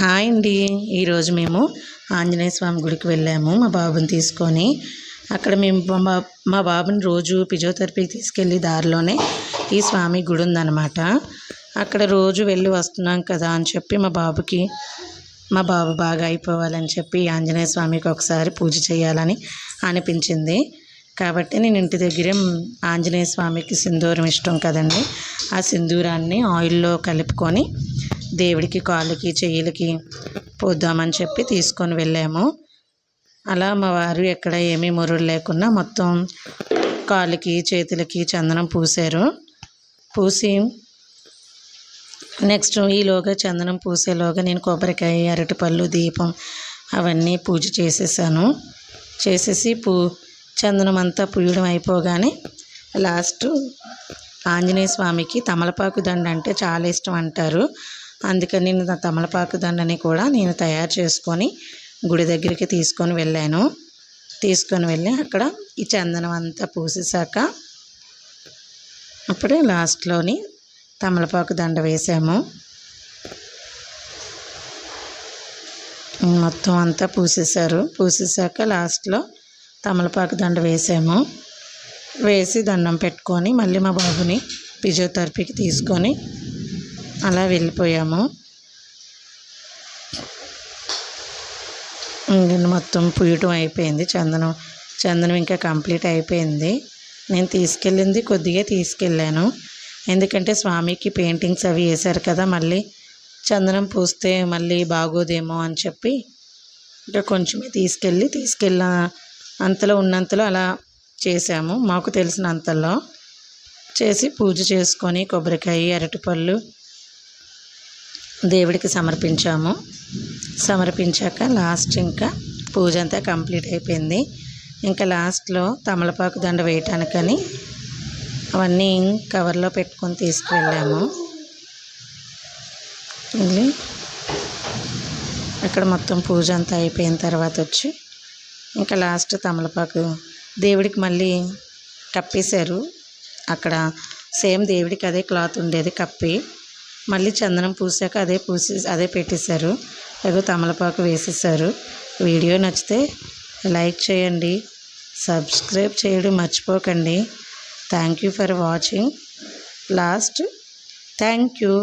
Hi అండి. ఈరోజు మేము ఆంజనేయ స్వామి గుడికి వెళ్ళాము మా బాబుని తీసుకొని. అక్కడ మేము మా మా బాబుని రోజు ఫిజియోథెరపీకి తీసుకెళ్ళి దారిలోనే ఈ స్వామి గుడి ఉందన్నమాట. అక్కడ రోజు వెళ్ళి వస్తున్నాం కదా అని చెప్పి మా బాబుకి మా బాబు బాగా అయిపోవాలని చెప్పి ఆంజనేయ స్వామికి ఒకసారి పూజ చేయాలని అనిపించింది. కాబట్టి నేను ఇంటి దగ్గరే ఆంజనేయ స్వామికి సింధూరం ఇష్టం కదండి. ఆ సింధూరాన్ని ఆయిల్లో కలుపుకొని దేవుడికి కాళ్ళకి చెయ్యిలకి పోద్దామని చెప్పి తీసుకొని వెళ్ళాము. అలా మా వారు ఎక్కడ ఏమీ మురుడు లేకుండా మొత్తం కాళ్ళకి చేతులకి చందనం పూసారు పూసి నెక్స్ట్ ఈలోగా చందనం పూసేలోగా నేను కొబ్బరికాయ అరటిపళ్ళు దీపం అవన్నీ పూజ చేసేసాను. చేసేసి పూ చందనం అంతా పూయడం అయిపోగానే లాస్ట్ ఆంజనేయ స్వామికి తమలపాకు దండ అంటే చాలా ఇష్టం అంటారు. అందుకని నేను తమలపాకు దండని కూడా నేను తయారు చేసుకొని గుడి దగ్గరికి తీసుకొని వెళ్ళాను. తీసుకొని వెళ్ళి అక్కడ ఈ చందనం అంతా పూసేసాక అప్పుడే లాస్ట్లోని తమలపాకు దండ వేసాము. మొత్తం అంతా పూసేశారు. పూసేసాక లాస్ట్లో తమలపాకు దండ వేసాము. వేసి దండం పెట్టుకొని మళ్ళీ మా బాబుని ఫిజియోథెరపీకి తీసుకొని అలా వెళ్ళిపోయాము. ఇంక మొత్తం పూయటం అయిపోయింది. చందనం చందనం ఇంకా కంప్లీట్ అయిపోయింది. నేను తీసుకెళ్ళింది కొద్దిగా తీసుకెళ్ళాను. ఎందుకంటే స్వామికి పెయింటింగ్స్ అవి వేశారు కదా మళ్ళీ చందనం పూస్తే మళ్ళీ బాగోదేమో అని చెప్పి ఇంకా కొంచెమే తీసుకెళ్ళి తీసుకెళ్ళిన అంతలో ఉన్నంతలో అలా చేసాము మాకు తెలిసిన అంతలో చేసి పూజ చేసుకొని కొబ్బరికాయ అరటిపళ్ళు దేవుడికి సమర్పించాము. సమర్పించాక లాస్ట్ ఇంకా పూజ అంతా కంప్లీట్ అయిపోయింది. ఇంకా లాస్ట్లో తమలపాకు దండ వేయటానికని అవన్నీ కవర్లో పెట్టుకొని తీసుకువెళ్ళాము. వెళ్ళి అక్కడ మొత్తం పూజ అంతా అయిపోయిన తర్వాత వచ్చి ఇంకా లాస్ట్ తమలపాకు దేవుడికి మళ్ళీ కప్పేశారు. అక్కడ సేమ్ దేవుడికి అదే క్లాత్ ఉండేది కప్పి. మళ్ళీ చందనం పూసాక అదే పూసి అదే పెట్టేశారు. ఏదో తమలపాకు వేసేసారు వీడియో నచ్చితే లైక్ చేయండి సబ్స్క్రైబ్ చేయడం మర్చిపోకండి. Thank you for watching last thank you